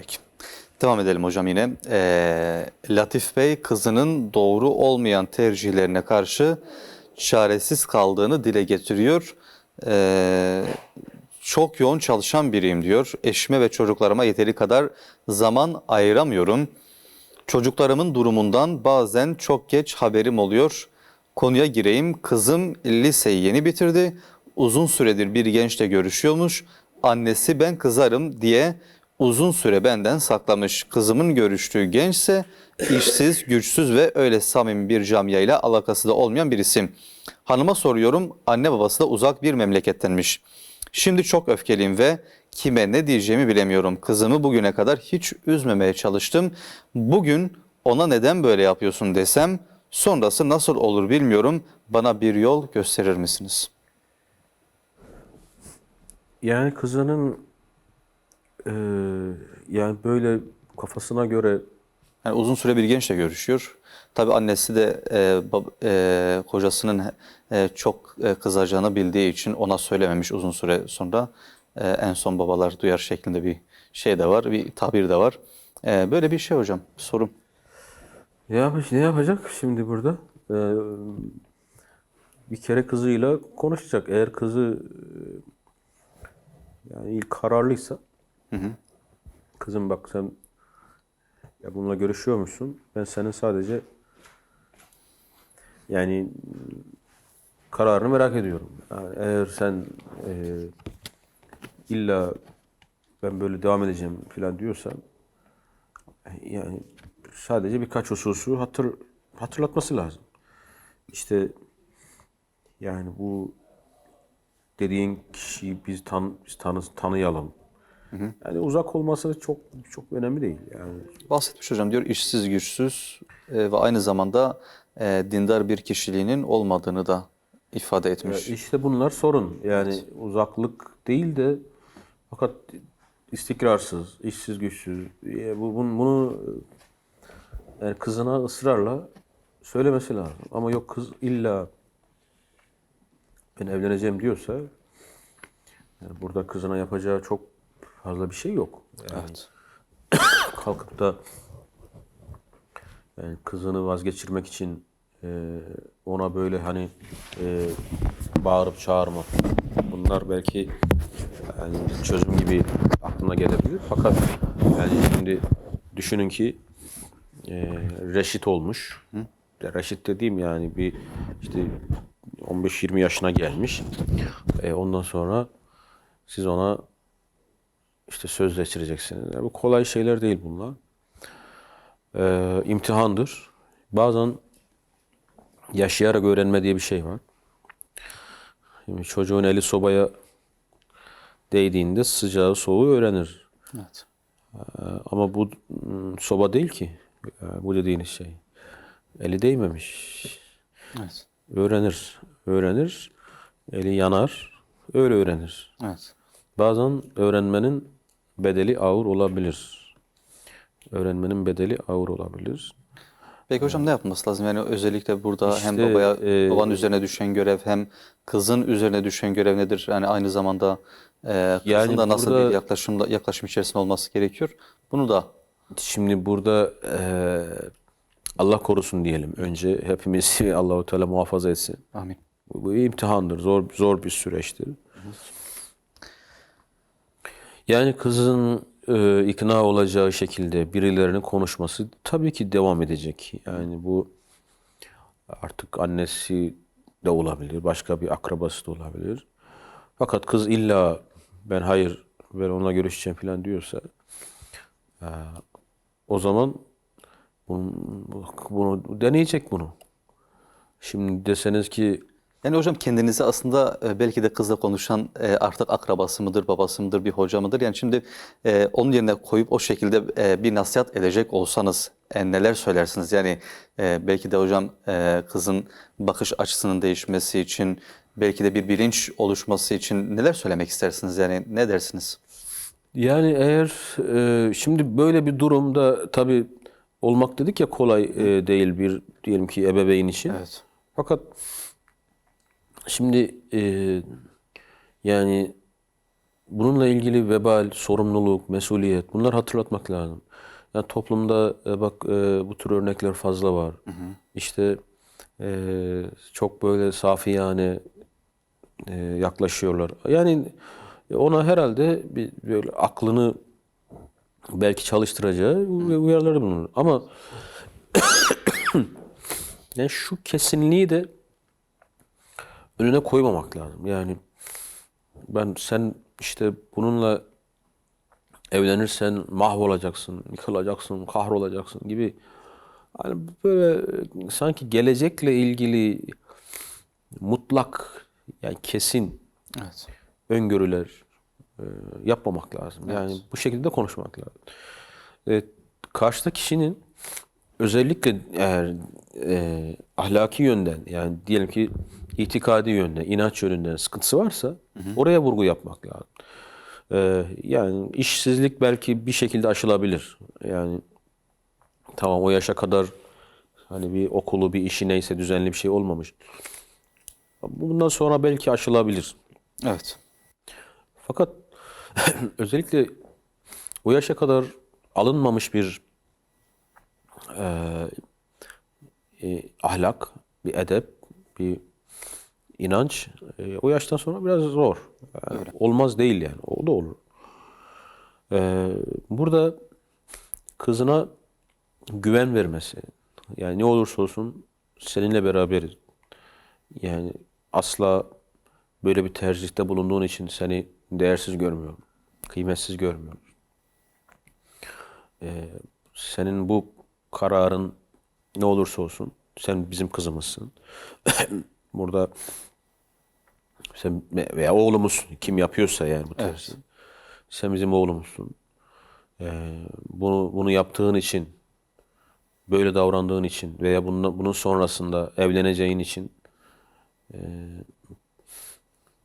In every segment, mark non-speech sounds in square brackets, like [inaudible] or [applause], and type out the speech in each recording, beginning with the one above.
Peki. Devam edelim hocam yine. Ee, Latif Bey kızının doğru olmayan tercihlerine karşı çaresiz kaldığını dile getiriyor. Ee, çok yoğun çalışan biriyim diyor. Eşime ve çocuklarıma yeteri kadar zaman ayıramıyorum. Çocuklarımın durumundan bazen çok geç haberim oluyor. Konuya gireyim. Kızım liseyi yeni bitirdi. Uzun süredir bir gençle görüşüyormuş. Annesi ben kızarım diye uzun süre benden saklamış. Kızımın görüştüğü gençse işsiz, güçsüz ve öyle samimi bir camiayla alakası da olmayan bir isim. Hanıma soruyorum. Anne babası da uzak bir memlekettenmiş. Şimdi çok öfkeliyim ve kime ne diyeceğimi bilemiyorum. Kızımı bugüne kadar hiç üzmemeye çalıştım. Bugün ona neden böyle yapıyorsun desem sonrası nasıl olur bilmiyorum. Bana bir yol gösterir misiniz? Yani kızının eee, yani böyle kafasına göre Yani uzun süre bir gençle görüşüyor. Tabii annesi de e, bab- e, kocasının e, çok e, kızacağını bildiği için ona söylememiş uzun süre sonra. E, en son babalar duyar şeklinde bir şey de var, bir tabir de var. E, böyle bir şey hocam, sorum. ne ne yapacak şimdi burada? Eee, bir kere kızıyla konuşacak. Eğer kızı eee, yani ilk kararlıysa kızım bak sen ya bununla görüşüyormuşsun. Ben senin sadece yani kararını merak ediyorum. Yani eğer sen eee, illa ben böyle devam edeceğim falan diyorsan yani sadece birkaç hususu hatır, hatırlatması lazım. İşte yani bu dediğin kişiyi biz tan biz tanı, tanıyalım. Yani uzak olması çok çok önemli değil. Yani Bahsetmiş hocam diyor işsiz güçsüz e, ve aynı zamanda e, dindar bir kişiliğinin olmadığını da ifade etmiş. işte bunlar sorun. Yani uzaklık değil de fakat istikrarsız, işsiz güçsüz. E, bu bunu, bunu yani kızına ısrarla söylemesi lazım. Ama yok kız illa ben evleneceğim diyorsa yani burada kızına yapacağı çok fazla bir şey yok. Yani Evet. [coughs] kalkıp da yani kızını vazgeçirmek için e, ona böyle hani e, bağırıp çağırmak bunlar belki yani çözüm gibi aklına gelebilir. Fakat yani şimdi düşünün ki e, reşit olmuş. Ya Reşit dediğim yani bir işte 15-20 yaşına gelmiş. E, ondan sonra siz ona işte sözleştireceksiniz. Yani bu kolay şeyler değil bunlar. Ee, imtihandır. Bazen yaşayarak öğrenme diye bir şey var. Şimdi çocuğun eli sobaya değdiğinde sıcağı soğuğu öğrenir. Evet. Ee, ama bu mm, soba değil ki. Ee, bu dediğiniz şey. Eli değmemiş. Evet. Öğrenir. Öğrenir. Eli yanar. Öyle öğrenir. Evet. Bazen öğrenmenin bedeli ağır olabilir. Öğrenmenin bedeli ağır olabilir. Peki hocam ne yapması lazım? Yani özellikle burada hem İşte, babaya, e, babanın üzerine düşen görev hem kızın üzerine düşen görev nedir? Yani aynı zamanda e, kızın Yani da nasıl burada- bir yaklaşımda yaklaşım içerisinde olması gerekiyor? Bunu da Şimdi burada eee, Allah korusun diyelim. Önce hepimizi [laughs] Allahu Teala muhafaza etsin. amin. Bu, bu bir imtihandır. Zor zor bir süreçtir. Yani kızın e, ikna olacağı şekilde birilerinin konuşması tabii ki devam edecek. Yani bu artık annesi de olabilir, başka bir akrabası da olabilir. Fakat kız illa ben hayır ben onunla görüşeceğim falan diyorsa e, o zaman bunu, bunu deneyecek bunu. Şimdi deseniz ki Yani hocam kendinizi aslında e, belki de kızla konuşan e, artık akrabası mıdır, babası mıdır, bir hoca mıdır? Yani şimdi e, onun yerine koyup o şekilde bir nasihat edecek olsanız neler söylersiniz? Yani belki de hocam kızın bakış açısının değişmesi için, belki de bir bilinç oluşması için neler söylemek istersiniz? Yani ne dersiniz? Yani eğer şimdi böyle bir durumda tabii olmak dedik ya kolay değil bir diyelim ki ebeveyn için. Evet. Fakat şimdi e, yani bununla ilgili vebal, sorumluluk, mesuliyet bunlar hatırlatmak lazım. Yani toplumda e, bak e, bu tür örnekler fazla var. İşte e, çok böyle safiyane e, yaklaşıyorlar. Yani ona herhalde bir böyle aklını belki çalıştıracağı uyarıları bulunur. Ama [coughs] yani şu kesinliği de önüne koymamak lazım. Yani ben sen işte bununla evlenirsen mahvolacaksın, yıkılacaksın, kahrolacaksın gibi hani böyle sanki gelecekle ilgili mutlak yani kesin Evet. öngörüler e, yapmamak lazım. Yani bu şekilde konuşmak lazım. E, karşıdaki kişinin özellikle eğer e, ahlaki yönden yani diyelim ki itikadi yönden, inanç yönünden sıkıntısı varsa oraya vurgu yapmak lazım. E, yani işsizlik belki bir şekilde aşılabilir. Yani tamam o yaşa kadar hani bir okulu, bir işi neyse düzenli bir şey olmamış. Bundan sonra belki aşılabilir. Evet. Fakat [clears throat] özellikle o yaşa kadar alınmamış bir eee, e, ahlak, bir edep, bir inanç e, o yaştan sonra biraz zor. Yani olmaz değil yani. O da olur. Eee, burada kızına güven vermesi. Yani ne olursa olsun seninle beraberiz. Yani asla böyle bir tercihte bulunduğun için seni değersiz görmüyorum. Kıymetsiz görmüyorum. Ee, senin bu kararın ne olursa olsun sen bizim kızımızsın. [coughs] Burada sen veya oğlumuzsun. Kim yapıyorsa yani bu tercihi. Sen bizim oğlumuzsun. Ee, bunu bunu yaptığın için böyle davrandığın için veya bunun, bunun sonrasında evleneceğin için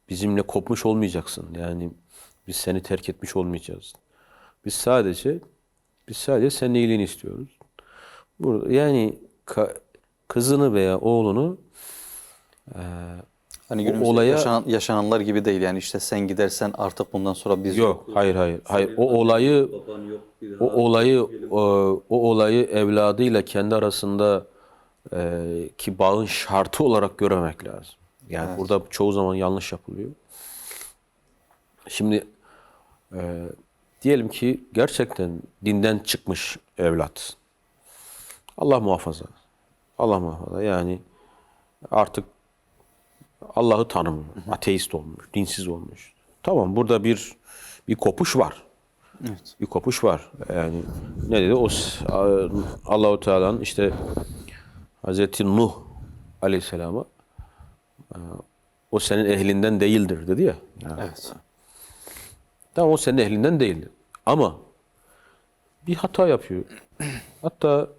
bizimle kopmuş olmayacaksın. Yani biz seni terk etmiş olmayacağız. Biz sadece biz sadece senin iyiliğini istiyoruz. Burada yani kızını veya oğlunu Hani günümüzde olaya- yaşanan, yaşananlar gibi değil. Yani işte sen gidersen artık bundan sonra biz yok. Hayır hayır. Hayır o olayı o olayı o, o olayı evladıyla kendi arasında e, ki bağın şartı olarak görmemek lazım. Yani burada çoğu zaman yanlış yapılıyor. Şimdi e, diyelim ki gerçekten dinden çıkmış evlat. Allah muhafaza. Allah muhafaza. Yani artık Allah'ı tanımıyor. Ateist olmuş, dinsiz olmuş. Tamam burada bir bir kopuş var. Evet. Bir kopuş var. Yani ne dedi? O Allahu Teala'nın işte Hazreti Nuh Aleyhisselam'a e, o senin ehlinden değildir dedi ya. Evet. Tamam o senin ehlinden değildi. Ama bir hata yapıyor. Hatta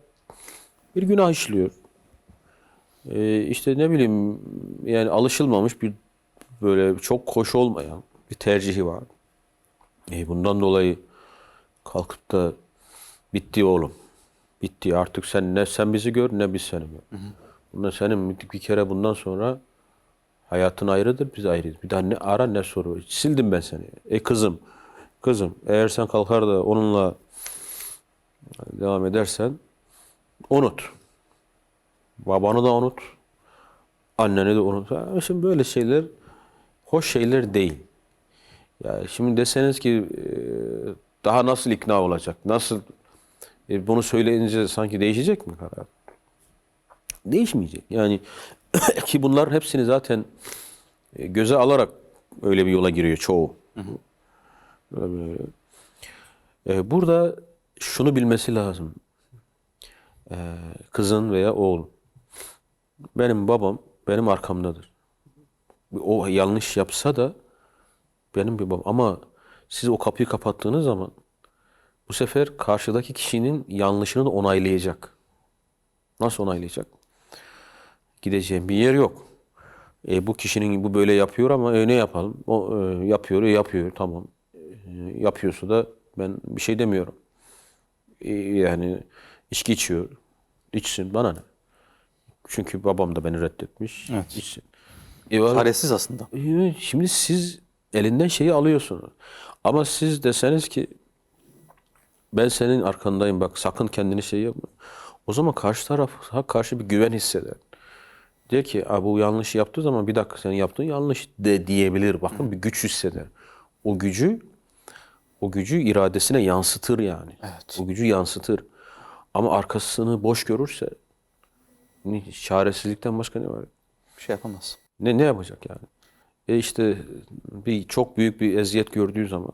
bir günah işliyor. Ee, işte ne bileyim yani alışılmamış bir böyle çok hoş olmayan bir tercihi var. E, bundan dolayı kalkıp da bitti oğlum. Bitti artık sen ne sen bizi gör ne biz seni gör. Bundan senin bir bir kere bundan sonra Hayatın ayrıdır, biz ayrıyız. Bir daha ne ara ne soru. Sildim ben seni. E kızım, kızım eğer sen kalkar da onunla devam edersen unut. Babanı da unut. Anneni de unut. Şimdi böyle şeyler hoş şeyler değil. Ya şimdi deseniz ki e, daha nasıl ikna olacak? Nasıl e, bunu söyleyince sanki değişecek mi karar? Değişmeyecek. Yani [clears throat] ki bunlar hepsini zaten e, göze alarak öyle bir yola giriyor çoğu. Burada şunu bilmesi lazım. Kızın veya oğul. Benim babam benim arkamdadır. O yanlış yapsa da benim bir babam. Ama siz o kapıyı kapattığınız zaman bu sefer karşıdaki kişinin yanlışını da onaylayacak. Nasıl onaylayacak? Gideceğim bir yer yok. E, bu kişinin bu böyle yapıyor ama e, ne yapalım? O e, yapıyor, e, yapıyor. Tamam. E, yapıyorsa da ben bir şey demiyorum. E, yani içki içiyor. İçsin bana ne? Çünkü babam da beni reddetmiş. Evet. İçsin. E, Çaresiz aslında. e, Şimdi siz elinden şeyi alıyorsunuz. Ama siz deseniz ki ben senin arkandayım bak sakın kendini şey yapma. O zaman karşı tarafa karşı bir güven hisseder. Der ki "Aa, bu yanlış yaptığı zaman bir dakika senin yaptığın yanlış de diyebilir. Bakın bir güç hisseder. O gücü o gücü iradesine yansıtır yani. Evet. O gücü yansıtır. Ama arkasını boş görürse çaresizlikten başka ne var? Bir şey yapamaz. Ne ne yapacak yani? E işte bir çok büyük bir eziyet gördüğü zaman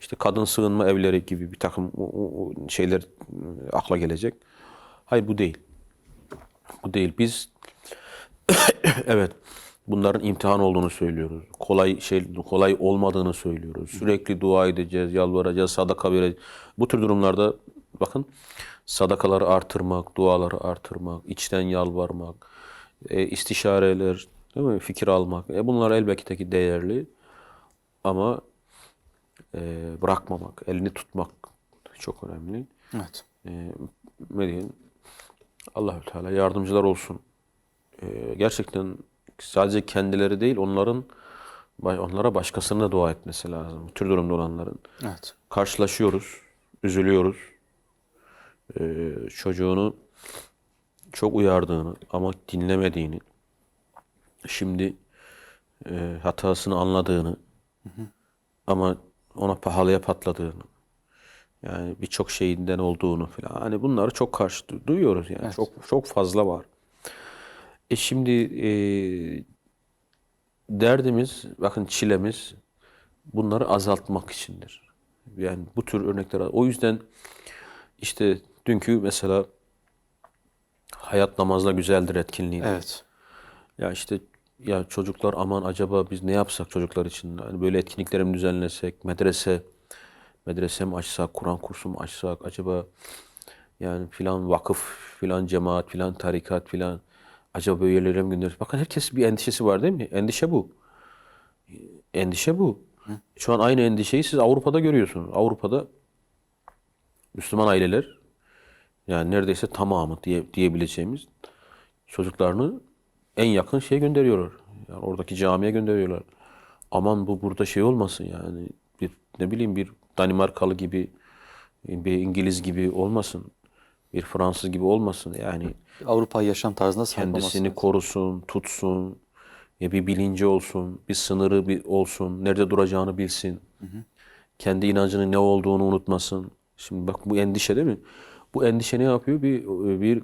işte kadın sığınma evleri gibi bir takım şeyler e, akla gelecek. Hayır bu değil. Bu değil. Biz [coughs] evet bunların imtihan olduğunu söylüyoruz. Kolay şey kolay olmadığını söylüyoruz. Sürekli dua edeceğiz, yalvaracağız, sadaka vereceğiz. Bu tür durumlarda bakın sadakaları artırmak, duaları artırmak, içten yalvarmak, e, istişareler, değil mi? Fikir almak. E, bunlar elbette ki değerli ama e, bırakmamak, elini tutmak çok önemli. Evet. E, ne diyeyim? Allahü Teala yardımcılar olsun. E, gerçekten sadece kendileri değil, onların onlara başkasının da dua etmesi lazım. Bu tür durumda olanların. Evet. Karşılaşıyoruz, üzülüyoruz. E, çocuğunu çok uyardığını ama dinlemediğini, şimdi e, hatasını anladığını ama ona pahalıya patladığını, yani birçok şeyinden olduğunu falan. Hani bunları çok karşı du- duyuyoruz yani. Çok çok fazla var. E şimdi e, derdimiz, bakın çilemiz bunları azaltmak içindir. Yani bu tür örnekler. O yüzden işte dünkü mesela hayat namazla güzeldir etkinliği. Evet. Ya işte ya çocuklar aman acaba biz ne yapsak çocuklar için? Hani böyle etkinlikler mi düzenlesek, medrese medrese mi açsak, Kur'an kursu mu açsak acaba yani filan vakıf, filan cemaat, filan tarikat filan acaba böyle yerlere mi gönderiyoruz? Bakın herkes bir endişesi var değil mi? Endişe bu. Endişe bu. Şu an aynı endişeyi siz Avrupa'da görüyorsunuz. Avrupa'da Müslüman aileler yani neredeyse tamamı diye, diyebileceğimiz çocuklarını en yakın şeye gönderiyorlar. Yani oradaki camiye gönderiyorlar. Aman bu burada şey olmasın yani bir ne bileyim bir Danimarkalı gibi bir İngiliz gibi olmasın. Bir Fransız gibi olmasın. Yani Avrupa yaşam tarzına kendisini korusun, tutsun. Ya bir bilinci olsun, bir sınırı bir olsun, nerede duracağını bilsin. Kendi inancının ne olduğunu unutmasın. Şimdi bak bu endişe değil mi? Bu endişe ne yapıyor? Bir bir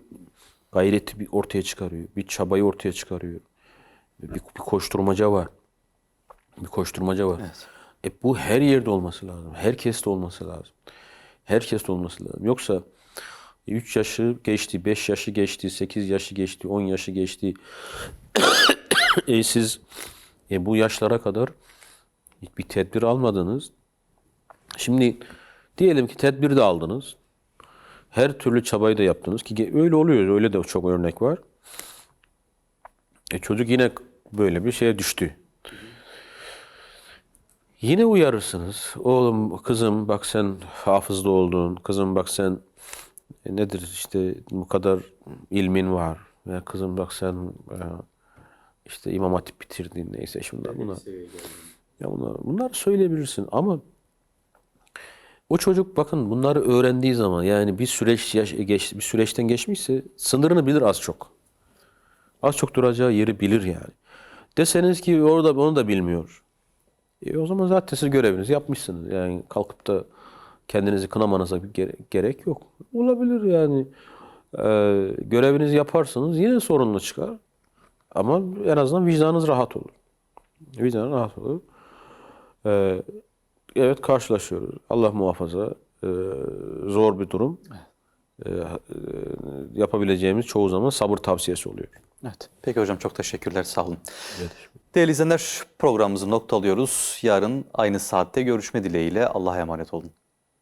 gayreti bir ortaya çıkarıyor. Bir çabayı ortaya çıkarıyor. Bir, bir koşturmaca var. Bir koşturmaca var. Evet. E bu her yerde olması lazım. Herkeste olması lazım. Herkeste olması lazım. Yoksa 3 yaşı geçti, 5 yaşı geçti, 8 yaşı geçti, 10 yaşı geçti. [coughs] e siz e, bu yaşlara kadar bir tedbir almadınız. Şimdi diyelim ki tedbir de aldınız. Her türlü çabayı da yaptınız ki öyle oluyor. Öyle de çok örnek var. E çocuk yine böyle bir şeye düştü. Yine uyarırsınız. Oğlum, kızım bak sen hafızda oldun. Kızım bak sen e, nedir işte bu kadar ilmin var. Ya kızım bak sen e, işte İmam Hatip bitirdin neyse şunlar bunlar. Ya bunlar, bunlar söyleyebilirsin ama o çocuk bakın bunları öğrendiği zaman yani bir süreç yaş, geç, bir süreçten geçmişse sınırını bilir az çok. Az çok duracağı yeri bilir yani. Deseniz ki orada onu da bilmiyor. E o zaman zaten siz görevinizi yapmışsınız. Yani kalkıp da kendinizi kınamanıza bir gere- gerek yok. Olabilir yani. Ee, görevinizi yaparsanız yine sorunlu çıkar. Ama en azından vicdanınız rahat olur. Vicdanınız rahat olur. Ee, evet karşılaşıyoruz. Allah muhafaza. Ee, zor bir durum. Ee, e, yapabileceğimiz çoğu zaman sabır tavsiyesi oluyor. Evet. Peki hocam çok teşekkürler. Sağ olun. Değerli izleyenler programımızı noktalıyoruz. Yarın aynı saatte görüşme dileğiyle Allah'a emanet olun.